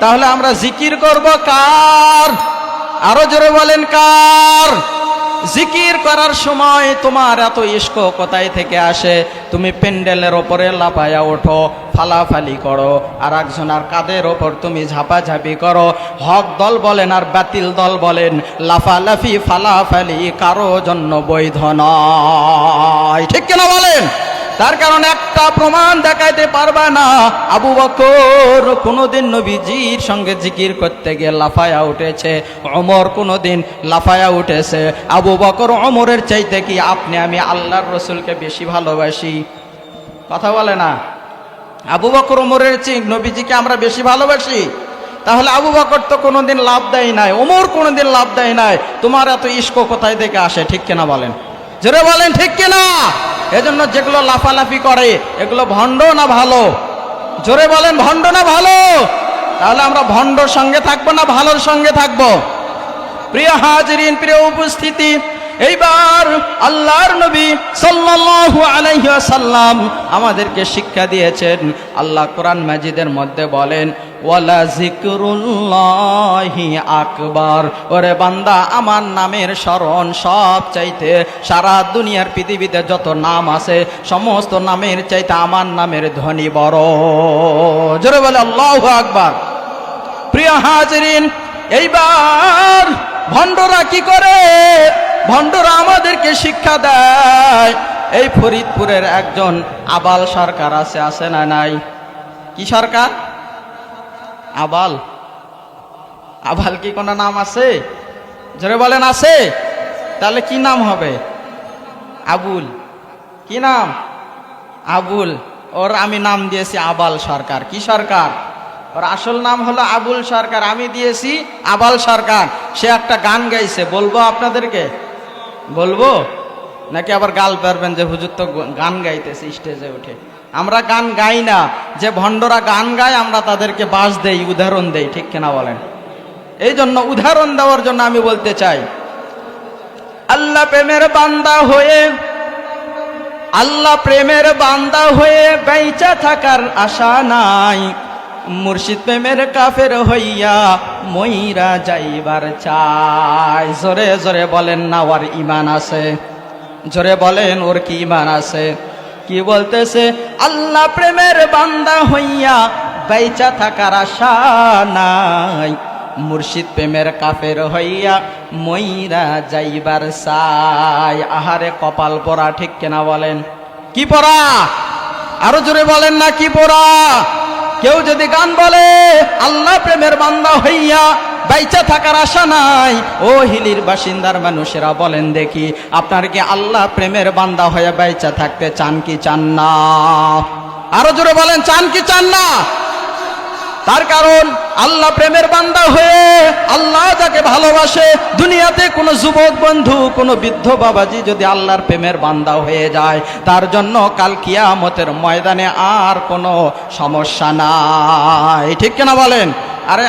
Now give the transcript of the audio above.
তাহলে আমরা জিকির করব কার? আরও জোরে বলেন কার? জিকির করার সময় তোমার এত ইস্ক কোথায় থেকে আসে? তুমি প্যান্ডেলের ওপরে লাফায়া ওঠো, ফালাফালি করো আর একজনের কাদের ওপর তুমি ঝাপাঝাপি করো। হক দল বলেন আর বাতিল দল বলেন, লাফালাফি, ফালাফালি কারও জন্য বৈধ নয়। ঠিক কিনা বলেন? তার কারণ একটা প্রমাণ দেখাইতে পারবা না। আবু বকর কোনোদিন নবীজির সঙ্গে জিকির করতে গিয়ে লাফায়া উঠেছে। অমর কোনোদিন লাফায়া উঠেছে। আবু বকর অমরের চাইতে কি আপনি আমি আল্লাহর রসুলকে বেশি ভালোবাসি? কথা বলে না। আবু বকর ওমরের চেয়ে নবীজিকে আমরা বেশি ভালোবাসি? তাহলে আবু বকর তো কোনোদিন লাভ দেয় নাই, ওমর কোনোদিন লাভ দেয় নাই। তোমার এত ইস্ক কোথায় থেকে আসে, ঠিক কেনা বলেন? জোরে বলেন, ঠিক কিনা? এজন্য যেগুলো লাফালাফি করে, এগুলো ভণ্ড না ভালো? জোরে বলেন, ভণ্ড না ভালো? তাহলে আমরা ভণ্ডর সঙ্গে থাকব না ভালোর সঙ্গে থাকব? প্রিয় হাজরিন, প্রিয় উপস্থিতি এইবার আল্লাহর নবী সাল্লাল্লাহু আলাইহি ওয়াসাল্লাম আমাদেরকে শিক্ষা দিয়েছেন। আল্লাহ কোরআন মাজিদের মধ্যে বলেন, ওয়ালা জিকরুল্লাহি আকবার। ওরে বান্দা, আমার নামের স্মরণ সব চাইতে সারা দুনিয়ার পৃথিবীতে যত নাম আছে, সমস্ত নামের চাইতে আমার নামের ধ্বনি বড়। জোরে বলে, আল্লাহু আকবার। প্রিয় হাজরিন, এইবার ভণ্ডরা কি করে? ভণ্ডরা আমাদেরকে শিক্ষা দেয়। এই ফরিদপুরের একজন আবাল সরকার আছে আছে না নাই? কি সরকার? আবাল। আবাল কি কোনো নাম আছে? জোরে বলেন, আছে? তাহলে কি নাম হবে? আবুল। কি নাম? আবুল। ওর আমি নাম দিয়েছি আবাল সরকার। কি সরকার? ওর আসল নাম হলো আবুল সরকার। আমি দিয়েছি আবাল সরকার। সে একটা গান গাইছে। বলব আপনাদেরকে? বলব? নাকি আবার গাল পারবেন যে হুজুর তো গান গাইতেছে স্টেজে উঠে। আমরা গান গাই না, যে ভণ্ডরা গান গায়, আমরা তাদেরকে বাস দেই, উদাহরণ দেই, ঠিক কিনা বলেন? এই জন্য উদাহরণ দেওয়ার জন্য আমি বলতে চাই, আল্লাহ প্রেমের বান্দা হয়ে, আল্লাহ প্রেমের বান্দা হয়ে বেঁচা থাকার আশা নাই। মুর্শিদ প্রেমের কাফের হইয়া মইরা যাইবার চাই। জোরে জোরে বলেন না, ওর ইমান আছে। জোরে বলেন, ওর কি ইমান আছে? কি বলতেছে? আল্লাহ প্রেমের বান্দা হইয়া বেঁচা থাকার আশা নাই। মুর্শিদ প্রেমের কাফের হইয়া মইরা যাইবার সাই আহারে কপাল পরা ঠিক কেনা বলেন? কি পড়া আরও জোরে বলেন না, কি পড়া কেউ যদি গান বলে, আল্লাহ প্রেমের বান্দা হইয়া বাইচা থাকার আশা নাই, ও হিলির বাসিন্দার মানুষেরা বলেন দেখি, আপনার কি আল্লাহ প্রেমের বান্দা হয়ে বাইচা থাকতে চান কি চান না? আরও জোরে বলেন, চান কি চান না? তার কারণ, আল্লাহ প্রেমের বান্দা হয়ে আল্লাহ যাকে ভালোবাসে, দুনিয়াতে কোনো যুবক বন্ধু, কোনো বৃদ্ধ বাবাজি যদি আল্লাহর প্রেমের বান্দা হয়ে যায়, তার জন্য কাল কিয়ামতের ময়দানে আর কোনো সমস্যা নাই। ঠিক কেনা বলেন? আরে